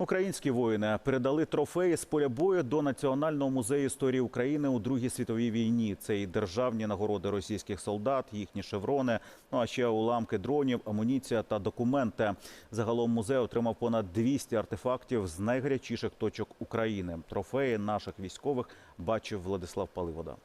Українські воїни передали трофеї з поля бою до Національного музею історії України у Другій світовій війні. Це і державні нагороди російських солдат, їхні шеврони, ну а ще уламки дронів, амуніція та документи. Загалом музей отримав понад 200 артефактів з найгарячіших точок України. Трофеї наших військових бачив Владислав Паливода.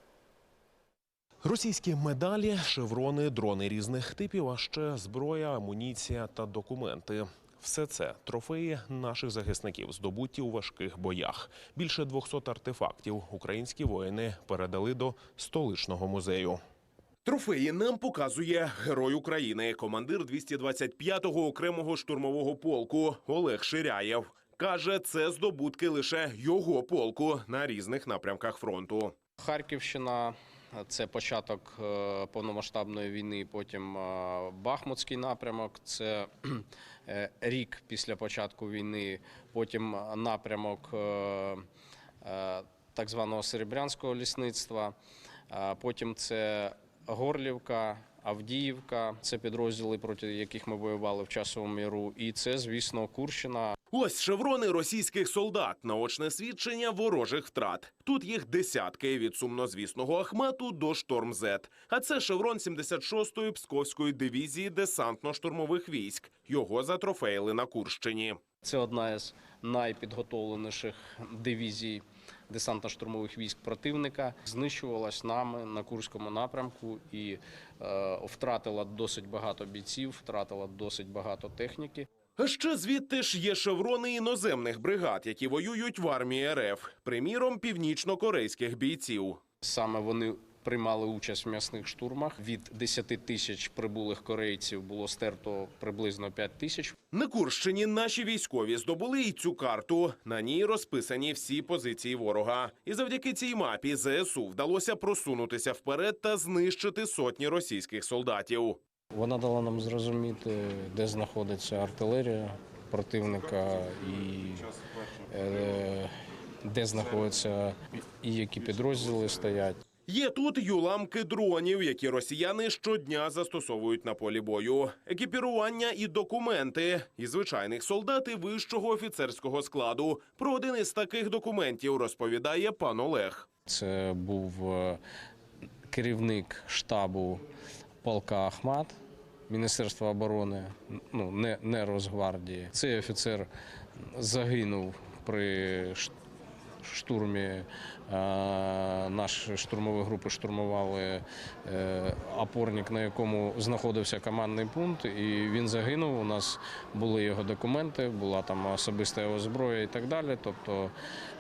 Російські медалі, шеврони, дрони різних типів, а ще зброя, амуніція та документи. Все це трофеї наших захисників, здобуті у важких боях. Більше 200 артефактів українські воїни передали до столичного музею. Трофеї нам показує герой України, командир 225-го окремого штурмового полку Олег Ширяєв. Каже, це здобутки лише його полку на різних напрямках фронту. Харківщина це початок е, повномасштабної війни. Потім е, Бахмутський напрямок. Це е, рік після початку війни. Потім напрямок так званого серебрянського лісництва. Потім це Горлівка. Авдіївка це підрозділи, проти яких ми воювали в часовому міру, і це, звісно, Курщина. Ось шеврони російських солдат, наочне свідчення ворожих втрат. Тут їх десятки від сумнозвісного Ахмату до Шторм Зет. А це шеврон 76-ї Псковської дивізії десантно-штурмових військ. Його затрофеїли на Курщині. Це одна із найпідготовленіших дивізій десантно-штурмових військ противника. Знищувалась нами на Курському напрямку і е, втратила досить багато бійців, втратила досить багато техніки. Ще звідти ж є шеврони іноземних бригад, які воюють в армії РФ, приміром північно-корейських бійців. Саме вони приймали участь в м'ясних штурмах. Від 10 тисяч прибулих корейців було стерто приблизно 5 тисяч. На Курщині наші військові здобули і цю карту. На ній розписані всі позиції ворога. І завдяки цій мапі ЗСУ вдалося просунутися вперед та знищити сотні російських солдатів. Вона дала нам зрозуміти, де знаходиться артилерія противника і е, де знаходяться і які підрозділи стоять. Є тут й уламки дронів, які росіяни щодня застосовують на полі бою, екіпірування і документи, і звичайних солдат і вищого офіцерського складу. Про один із таких документів розповідає пан Олег. Це був е, керівник штабу полка Ахмат Міністерства оборони, ну не, не Росгвардії. Цей офіцер загинув при штурмі. Е, Наші штурмові групи штурмували е, опорник, на якому знаходився командний пункт, і він загинув. У нас були його документи, була там особиста його зброя і так далі. Тобто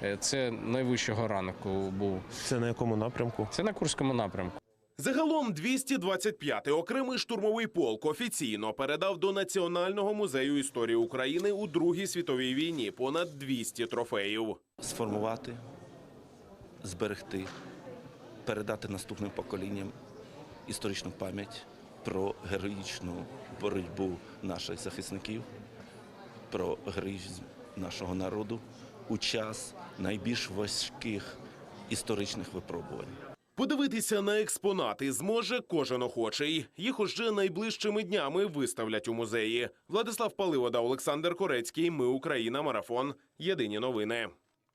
е, це найвищого ранку був. Це на якому напрямку? Це на Курському напрямку. Загалом 225-й окремий штурмовий полк офіційно передав до Національного музею історії України у Другій світовій війні понад 200 трофеїв. сформувати, зберегти, передати наступним поколінням історичну пам'ять про героїчну боротьбу наших захисників, про героїзм нашого народу у час найбільш важких історичних випробувань. Подивитися на експонати зможе кожен охочий. Їх уже найближчими днями виставлять у музеї. Владислав Паливода, Олександр Корецький. Ми Україна. Марафон. Єдині новини.